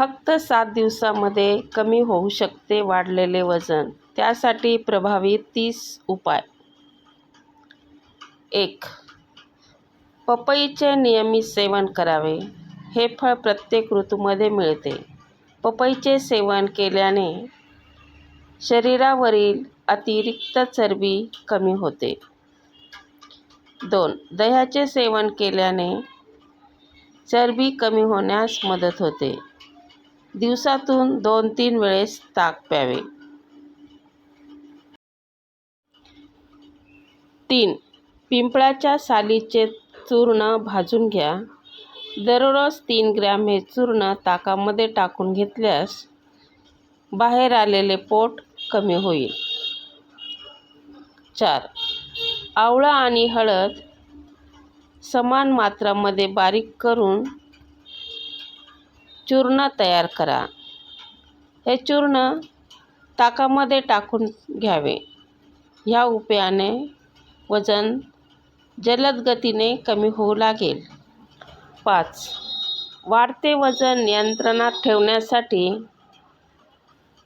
फक्त सात दिवसामध्ये कमी होऊ शकते वाढलेले वजन. त्यासाठी प्रभावी तीस उपाय. एक पपईचे नियमित सेवन करावे. हे फळ प्रत्येक ऋतूमध्ये मिळते. पपईचे सेवन केल्याने शरीरावरील अतिरिक्त चरबी कमी होते. दोन दह्याचे सेवन केल्याने चरबी कमी होण्यास मदत होते. दिवसातून दोन तीन वेळेस ताक प्यावे. तीन. पिंपळाच्या सालीचे चूर्ण भाजून घ्या. दररोज तीन ग्रॅम हे चूर्ण ताकामध्ये टाकून घेतल्यास बाहेर आलेले पोट कमी होईल. चार. आवळा आणि हळद समान मात्रामध्ये बारीक करून चूर्ण तयार करा. हे चूर्ण ताकामध्ये टाकून घ्यावे. ह्या उपायाने वजन जलद गतीने कमी होऊ लागेल. पाच. वाढते वजन नियंत्रणात ठेवण्यासाठी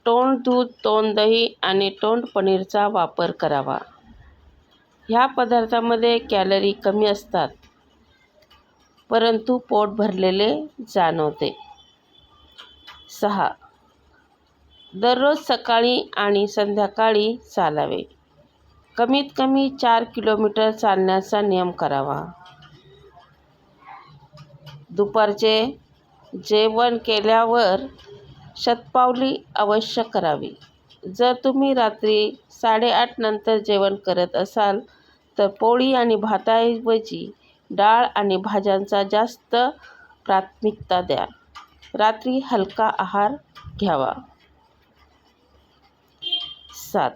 तोंड दूध तोंड दही आणि तोंड पनीरचा वापर करावा. ह्या पदार्थामध्ये कॅलरी कमी असतात परंतु पोट भरलेले जाणवते. सहा. दररोज सकाळी आणि संध्याकाळी चालावे. कमीत कमी चार किलोमीटर चालण्याचा नियम करावा. दुपारचे जेवण केल्यावर शतपावली अवश्य करावी. जर तुम्ही रात्री साडेआठ नंतर जेवण करत असाल तर पोळी आणि भाताऐवजी डाळ आणि भाज्यांचा जास्त प्राथमिकता द्या. रात्री हलका आहार घ्यावा. सात.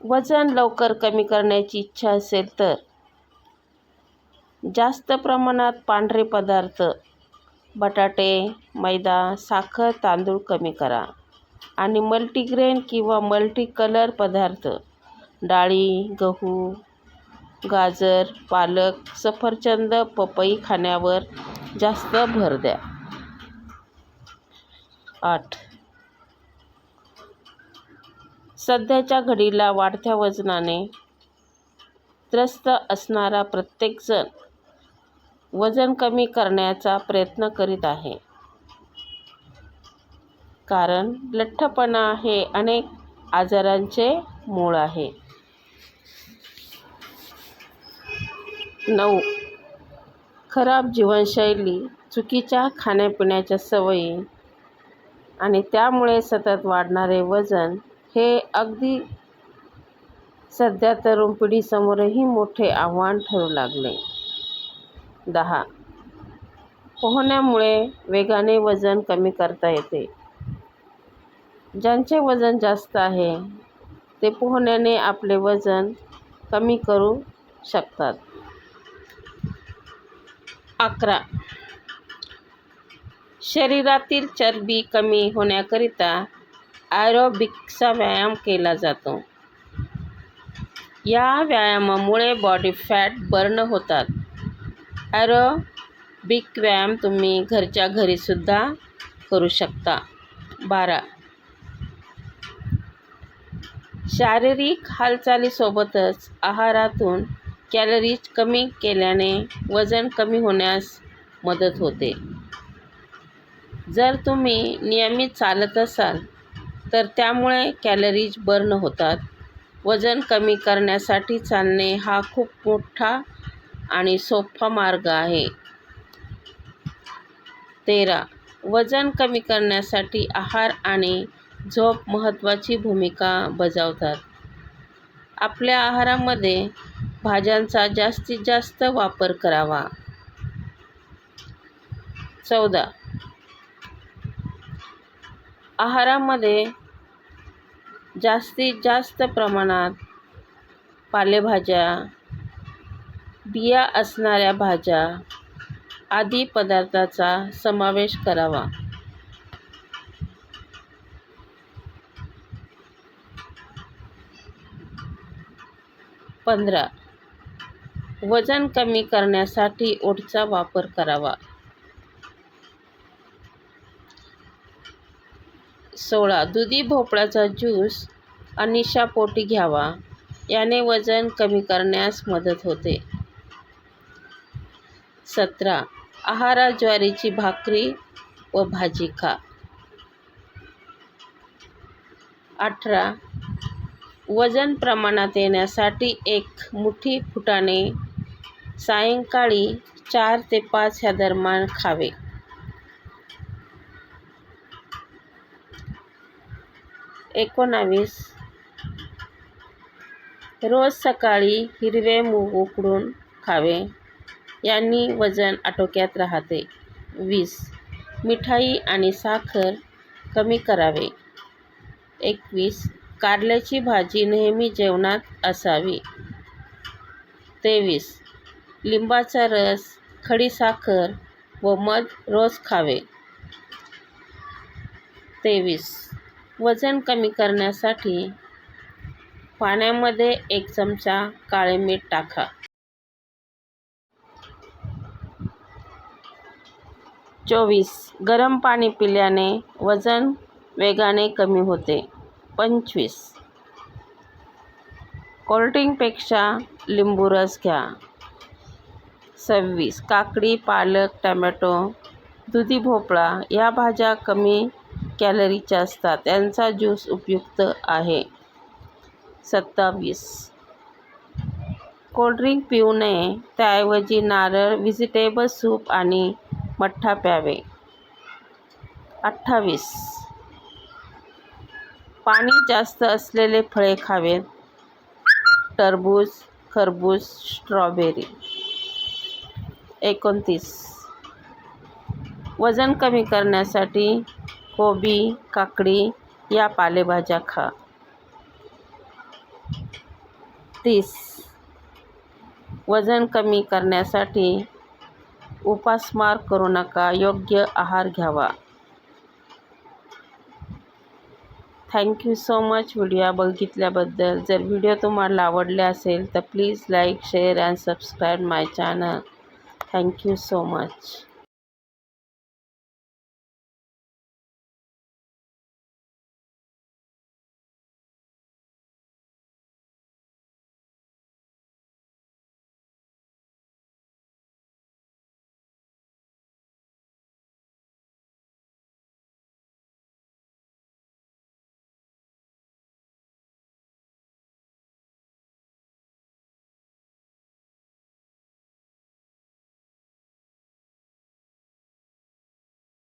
वजन लवकर कमी करण्याची इच्छा असेल तर जास्त प्रमाणात पांढरे पदार्थ बटाटे मैदा साखर तांदूळ कमी करा आणि मल्टीग्रेन किंवा मल्टी कलर पदार्थ डाळी गहू गाजर पालक सफरचंद पपई खाण्यावर जास्त भर द्या. आठ. सध्याच्या घडीला वाढत्या वजनाने त्रस्त असणारा प्रत्येकजण वजन कमी करण्याचा प्रयत्न करीत आहे. कारण लठ्ठपणा हे अनेक आजारांचे मूळ आहे. नऊ. खराब जीवनशैली चुकीच्या खाण्यापिण्याच्या सवयी आणि त्यामुळे सतत वाढणारे वजन हे अगदी सध्या तरुण पिढीसमोरही मोठे आव्हान ठरू लागले. दहा. पोहण्यामुळे वेगाने वजन कमी करता येते. ज्यांचे वजन जास्त आहे ते पोहण्याने आपले वजन कमी करू शकतात. अकरा. शरीरातील चरबी कमी होण्याकरिता ॲरोबिक्सचा व्यायाम केला जातो. या व्यायामामुळे बॉडी फॅट बर्न होतात. ॲरोबिक व्यायाम तुम्ही घरच्या घरीसुद्धा करू शकता. बारा. शारीरिक हालचालीसोबतच आहारातून कॅलरीज कमी केल्याने वजन कमी होण्यास मदत होते. जर तुम्ही नियमित चालत असाल तर त्यामुळे कॅलरीज बर्न होतात. वजन कमी करण्यासाठी चालणे हा खूप मोठा आणि सोपा मार्ग आहे. तेरा. वजन कमी करण्यासाठी आहार आणि झोप महत्त्वाची भूमिका बजावतात. आपल्या आहारामध्ये भाज्यांचा जास्तीत जास्त वापर करावा. चौदा. आहारामध्ये जास्तीत जास्त प्रमाणात पालेभाज्या बिया असणाऱ्या भाज्या आदी पदार्थाचा समावेश करावा. पंधरा. वजन कमी करण्यासाठी ओटचा वापर करावा. सोळा दुधी भोपळ्याचा ज्यूस अनिशापोटी घ्यावा. याने वजन कमी करण्यास मदत होते. सतरा आहारात ज्वारीची भाकरी व भाजी खा. अठरा वजन प्रमाणात येण्यासाठी एक मुठी फुटाणे सायंकाळी चार ते पाच ह्या दरम्यान खावे. एकोणावीस. रोज सकाळी हिरवे मूग उकडून खावे. यांनी वजन आटोक्यात राहते. वीस. मिठाई आणि साखर कमी करावे. एकवीस. कारल्याची भाजी नेहमी जेवणात असावी. तेवीस. लिंबाचा रस खडीसाखर व मध रोज खावे. तेवीस. वजन कमी करण्यासाठी पाण्यामध्ये एक चमचा काळे मीठ टाका. चोवीस. गरम पाणी पिल्याने वजन वेगाने कमी होते. पंचवीस. कोल्ड्रिंकपेक्षा लिंबू रस घ्या. सव्वीस. काकडी पालक टमॅटो दुधी भोपळा या भाज्या कमी कॅलरीच्या असतात. यांचा ज्यूस उपयुक्त आहे. सत्तावीस. कोल्ड्रिंक पिऊ नये त्याऐवजी नारळ व्हेजिटेबल सूप आणि मठ्ठा प्यावे. अठ्ठावीस. पाणी जास्त असलेले फळे खावेत. टरबूज खरबूज स्ट्रॉबेरी. एकोणतीस. वजन कमी करण्यासाठी कोबी काकडी या पालेभाज्या खा. तीस. वजन कमी करण्यासाठी उपासमार करू नका योग्य आहार घ्यावा. Thank you so much video बघितल्याबद्दल. जर व्हिडिओ तुम्हाला आवडले असेल तर please like share and subscribe my channel thank you so much